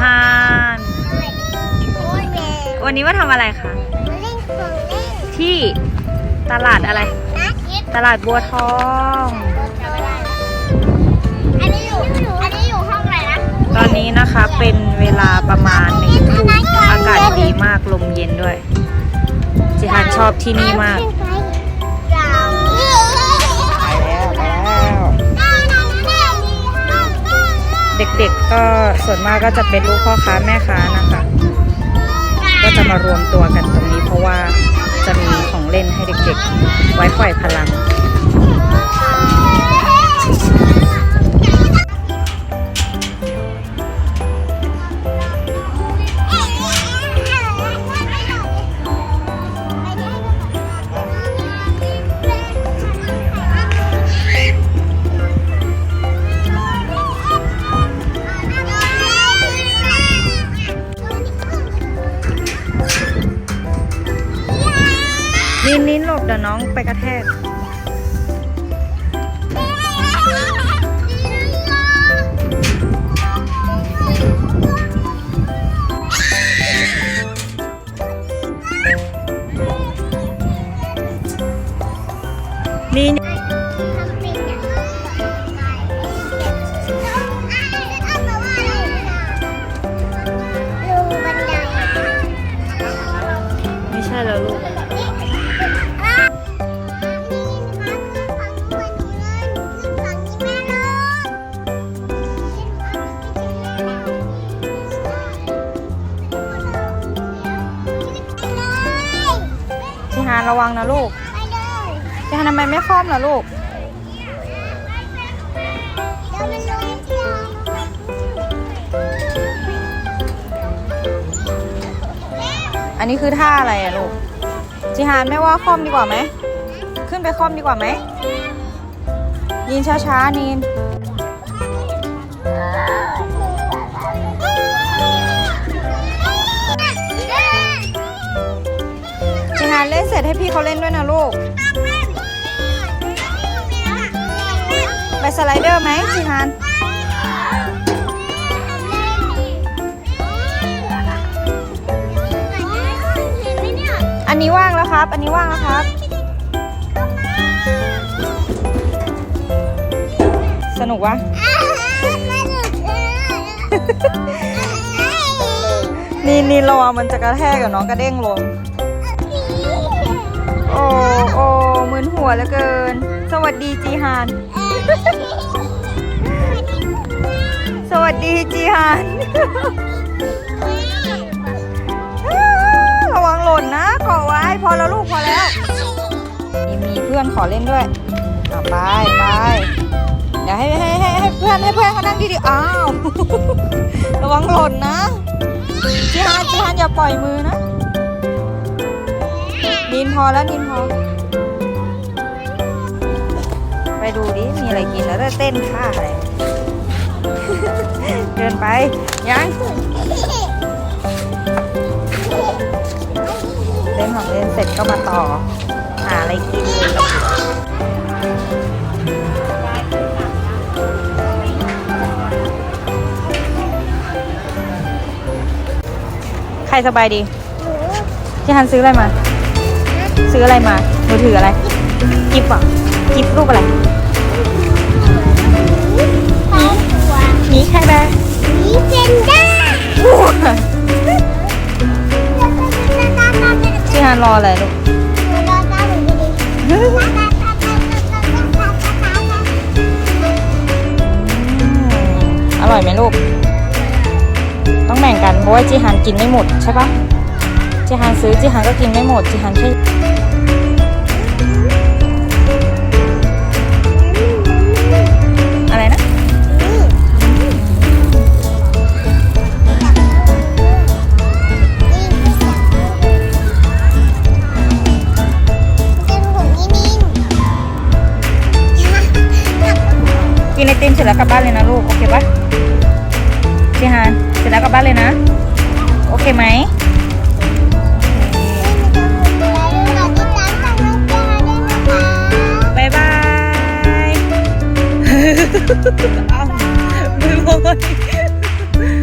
ฮาน วันนี้ว่าทำอะไรคะเล่นของเล่นที่ตลาดอะไรนะคิดตลาดบัวทองจำไม่ได้อันนี้อยู่อันนี้อยู่ห้องอะไรนะตอนนี้นะคะเป็นเวลาประมาณหนึ่งทุ่มอากาศดีมากลมเย็นด้วย จิฮันชอบที่นี่มาก เด็กๆก็ส่วนมากก็จะเป็นลูกพ่อค้าแม่ค้านะคะ ก็จะมารวมตัวกันตรงนี้เพราะว่าจะมีของเล่นให้เด็กๆ ไว้ปล่อยพลัง ยวน้องไปกระแทก นี่ไม่ใช่แล้วลูกานระวังนะลูกชิฮานทำไมไม่คล่อมล่ะลูก อันนี้คือท่าอะไรอะลูก จิฮานไม่ว่าคล่อมดีกว่าไหม ขึ้นไปคล่อมดีกว่าไหมนินช้าๆนินานเล่นเสร็จให้พี่เขาเล่นด้วยนะลูก ไปสไลเดอร์ไหมจิฮาน อันนี้ว่างแล้วครับ อันนี้ว่างแล้วครับ สนุกวะ นี่นี่ระวังมันจะกระแทกกับน้องกระเด้งลง วเหลือเกิน สวัสดีจีฮาน สวัสดีจีฮาน ระวังหล่นนะเกาะไว้ พอแล้วลูกพอแล้วมีมีเพื่อนขอเล่นด้วยไปไปเดี๋ยวให้ให้ให้ให้เพื่อนให้เพื่อนเขานั่งดีๆอ้าว ระวังหล่นนะจีฮานจีฮานอย่าปล่อยมือนะนินพอแล้วนินพอ ดูดิ มีอะไรกินแล้วจะเต้นท่าอะไร เดินไป ยัง เล่นของเล่นเสร็จก็มาต่อ หาอะไรกินเลยใครสบายดีที่ฮันซื้ออะไรมา ซื้ออะไรมามือถืออะไร กิฟต์เหรอะกิฟต์รูปอะไร หมีใครแบร์ที่ฮันรออะไรลูกอร่อยไหมลูก ต้องแบ่งกันเพราะว่าจีฮันกินไม่หมดใช่ปะจีฮันซื้อจีฮันก็กินไม่หมดจีฮันแค่ ติมเสร็จแล้วกลับบ้านเลยนะลูก โอเคปะจีฮันเสร็จแล้วกลับบ้านเลยนะ โอเคไหมบายบาย เอาบ๊ายบาย